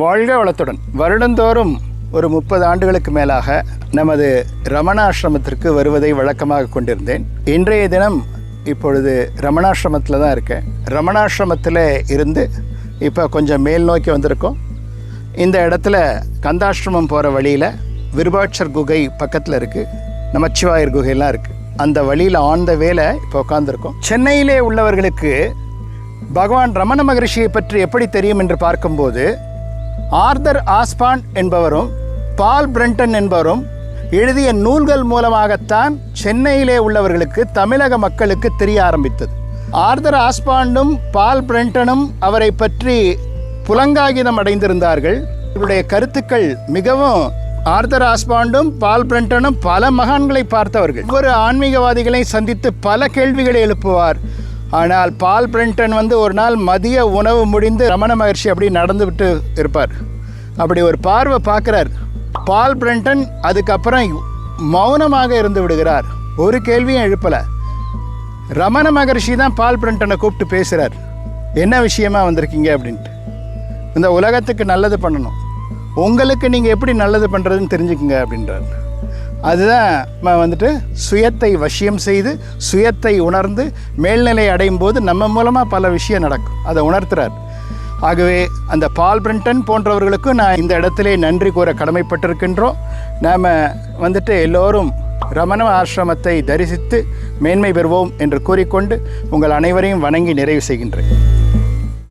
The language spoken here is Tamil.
வாழ்க வளத்துடன். வருடந்தோறும் ஒரு முப்பது ஆண்டுகளுக்கு மேலாக நமது ரமணாசிரமத்திற்கு வருவதை வழக்கமாக கொண்டிருந்தேன். இன்றைய தினம் இப்பொழுது ரமணாசிரமத்தில் தான் இருக்கேன். ரமணாசிரமத்தில் இருந்து இப்போ கொஞ்சம் மேல் நோக்கி வந்திருக்கோம். இந்த இடத்துல கந்தாசிரமம் போகிற வழியில் விருபாட்சர் குகை பக்கத்தில் இருக்குது நமச்சிவாயர் குகையெல்லாம் இருக்குது அந்த வழியில் ஆழ்ந்த த வேலை இப்போ உட்காந்துருக்கோம் சென்னையிலே உள்ளவர்களுக்கு பகவான் ரமண மகரிஷியை பற்றி எப்படி தெரியும் என்று பார்க்கும்போது ஆர்தர் ஆஸ்பான் என்பவரும் பால் பிரண்டன் என்பவரும் எழுதிய நூல்கள் மூலமாகத்தான் சென்னையிலே உள்ளவர்களுக்கு தமிழக மக்களுக்கு தெரிய ஆரம்பித்தது. ஆர்தர் ஆஸ்பாண்டும் பால் பிரண்டனும் அவரை பற்றி புலங்காகிதம் அடைந்திருந்தார்கள். இவருடைய கருத்துக்கள் மிகவும் ஆர்தர் ஆஸ்பாண்டும் பால் பிரண்டனும் பல மகான்களை பார்த்தவர்கள். ஒவ்வொரு ஆன்மீகவாதிகளை சந்தித்து பல கேள்விகளை எழுப்புவார். ஆனால் பால் பிரிண்டன் வந்து ஒரு நாள் மதிய உணவு முடிந்து ரமண மகர்ஷி அப்படி நடந்துவிட்டு இருப்பார். அப்படி ஒரு பார்வை பார்க்குறார். பால் பிரிண்டன் அதுக்கப்புறம் மௌனமாக இருந்து விடுகிறார். ஒரு கேள்வியும் எழுப்பலை. ரமண மகர்ஷி தான் பால் பிரிண்டனை கூப்பிட்டு பேசுகிறார் என்ன விஷயமா வந்திருக்கீங்க அப்படின்ட்டு. இந்த உலகத்துக்கு நல்லது பண்ணணும். உங்களுக்கு நீங்கள் எப்படி நல்லது பண்ணுறதுன்னு தெரிஞ்சுக்குங்க அப்படின்றார். அதுதான் நம்ம வந்துட்டு சுயத்தை வசியம் செய்து சுயத்தை உணர்ந்து மேல்நிலை அடையும் போது நம்ம மூலமாக பல விஷயம் நடக்கும். அதை உணர்த்துறார். ஆகவே அந்த பால் பிரிண்டன் போன்றவர்களுக்கும் நான் இந்த இடத்திலே நன்றி கூற கடமைப்பட்டிருக்கின்றோம். நாம் வந்துட்டு எல்லோரும் ரமண ஆசிரமத்தை தரிசித்து மேன்மை பெறுவோம் என்று கூறிக்கொண்டு உங்கள் அனைவரையும் வணங்கி நிறைவு செய்கின்றேன்.